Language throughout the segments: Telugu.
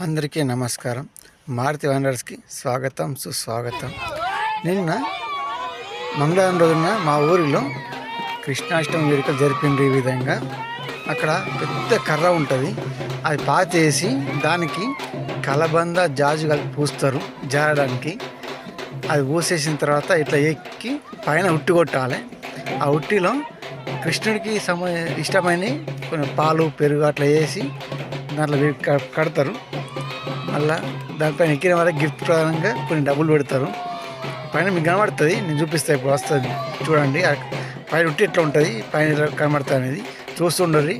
అందరికీ నమస్కారం. మారుతి వండర్స్కి స్వాగతం సుస్వాగతం. నిన్న మంగళవారం రోజున మా ఊరిలో కృష్ణాష్టమి వేడుకలు జరిపింది ఈ విధంగా. అక్కడ పెద్ద కర్ర ఉంటుంది. అది పాతేసి దానికి కలబంద జాజు కలిపి పూస్తారు జారడానికి. అది పూసేసిన తర్వాత ఇట్లా ఎక్కి పైన ఉట్టి కొట్టాలి. ఆ ఉట్టిలో కృష్ణుడికి సమ ఇష్టమైన కొన్ని పాలు పెరుగు అట్లా వేసి దాంట్లో కడతారు. మళ్ళా దానిపైన ఎక్కిన వాళ్ళకి గిఫ్ట్ ప్రధానంగా కొన్ని డబ్బులు పెడతారు. పైన మీకు కనబడుతుంది నేను చూపిస్తా ఇప్పుడు వస్తుంది. చూడండి పైన ఉట్టి ఎట్లా ఉంటుంది పైన కనబడుతుంది అనేది చూస్తుండ్రి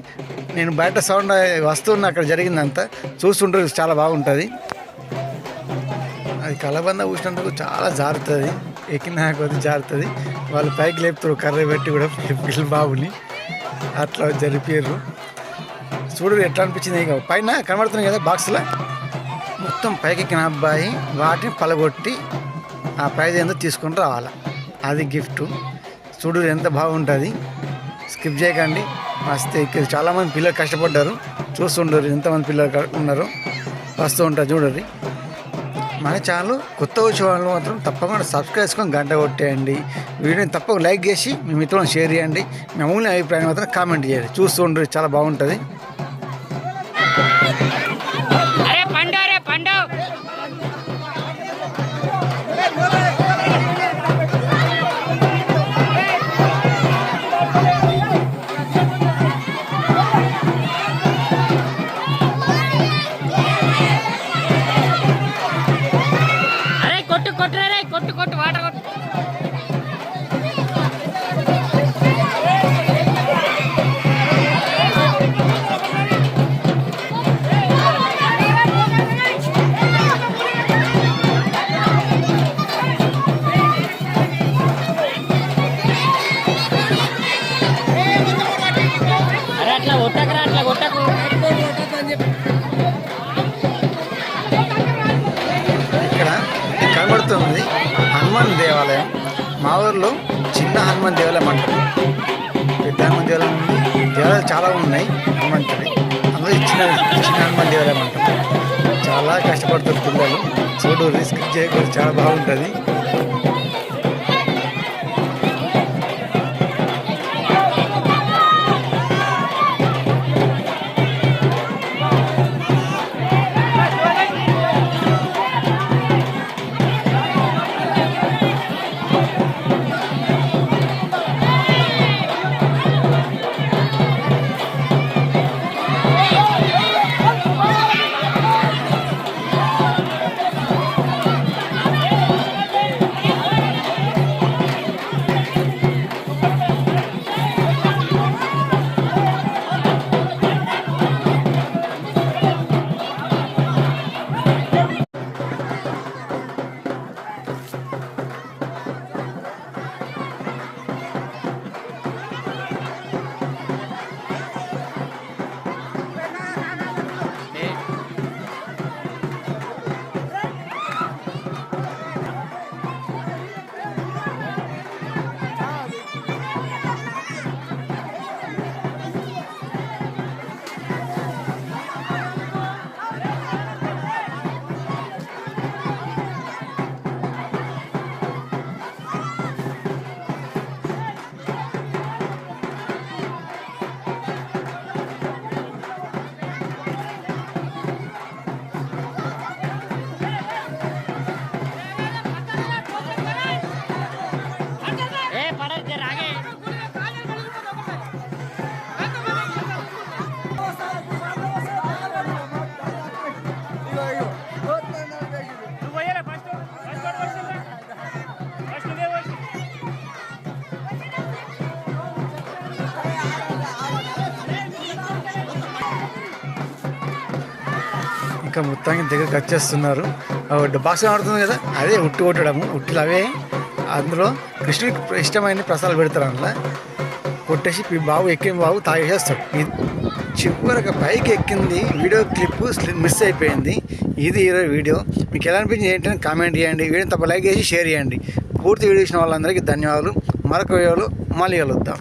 నేను బయట సౌండ్ వస్తున్న అక్కడ జరిగిందంతా చూస్తుండ్రు చాలా బాగుంటుంది. అది కలబంద ఊసినందుకు చాలా జారుతుంది. ఎక్కిన కొద్ది జారుతుంది. వాళ్ళు పైకి లేపుతారు కర్ర పెట్టి కూడా పిల్లలు బాబుని. అట్లా జరిపారు. చూడు ఎట్లా అనిపించింది పైన కనబడుతున్నాయి కదా బాక్స్లో మొత్తం పైకెక్కిన అబ్బాయి వాటిని పలగొట్టి ఆ ప్రైజ్ ఏందో తీసుకొని రావాలి. అది గిఫ్ట్. చూడు ఎంత బాగుంటుంది. స్కిప్ చేయకండి. మస్తు ఇక్కడ చాలామంది పిల్లలు కష్టపడ్డారు. చూస్తుండరు ఎంతమంది పిల్లలు ఉన్నారు. వస్తూ ఉంటారు చూడండి. మన ఛానల్ కొత్త వచ్చే వాళ్ళు మాత్రం తప్పకుండా సబ్స్క్రైబ్ చేసుకొని గంట కొట్టేయండి. వీడియోని తప్పకుండా లైక్ చేసి మీ మిత్రులను షేర్ చేయండి. మీ అమూల్య అభిప్రాయం మాత్రం కామెంట్ చేయండి. చూస్తూ ఉండరు చాలా బాగుంటుంది. కనబడుతుంది. హనుమాన్ దేవాలయం. మా ఊర్లో చిన్న హనుమాన్ దేవాలయం అంటారు పెద్ద హనుమాన్ దేవాలయం ఉంది. దేవాలయాలు చాలా ఉన్నాయి హనుమంతుడి అందులో చిన్న చిన్న హనుమాన్ దేవాలయం అంటారు చాలా కష్టపడుతారు పిల్లలు. చూడు రిస్క్ చేయకూడదు చాలా బాగుంటుంది. ఇంకా మొత్తానికి కట్ వచ్చేస్తున్నారు బాక్స్ ఆడుతుంది కదా అదే ఉట్టి కొట్టడము ఉట్టిలు అవే అందులో కృష్ణుడికి ఇష్టమైన ప్రసాదాలు పెడతారు అందులో. కొట్టేసి బాబు ఎక్కిన బాబు తాగేసేస్తాడు. చివరికి పైకి ఎక్కింది వీడియో క్లిప్ మిస్ అయిపోయింది. ఇది ఈరోజు వీడియో. మీకు ఎలా అనిపించింది ఏంటంటే కామెంట్ చేయండి. వీడియో తప్ప లైక్ చేసి షేర్ చేయండి. పూర్తి వీడియో ఇచ్చిన వాళ్ళందరికీ ధన్యవాదాలు. మరొక వీడియోలో మళ్ళీ కలుద్దాం.